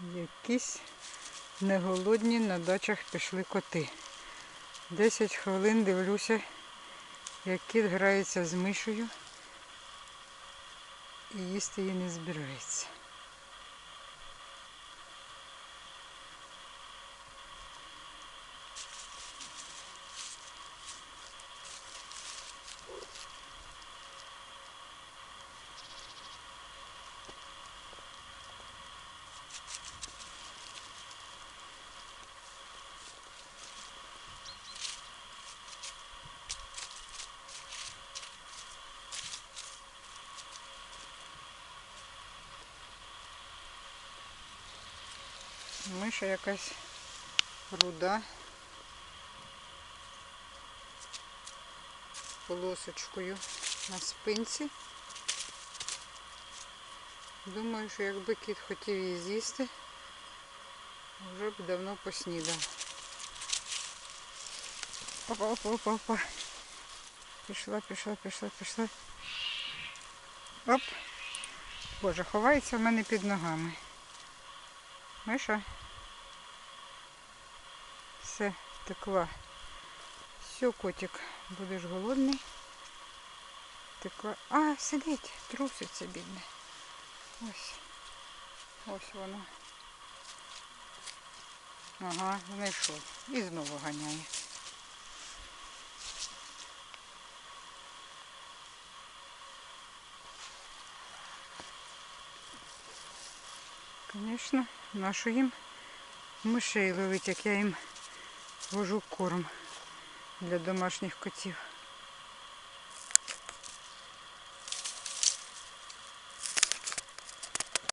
Якісь неголодні на дачах пішли коти. Десять хвилин дивлюся, як кіт грається з мишею і їсти її не збирається. Миша якась руда. Полосочкою на спинці. Думаю, що якби кіт хотів її з'їсти, вже б давно поснідав. Опа, опа, опа, опа. Пішла, пішла, пішла, пішла. Оп. Боже, ховається в мене під ногами. Миша. Все, втекла. Все, котик, будеш голодний. Втекла. А, сидить, труситься, бідне. Ось. Ось воно. Ага, знайшов. І знову ганяє. Звісно, нашу їм мишей ловить, як я їм вожу корм для домашніх котів.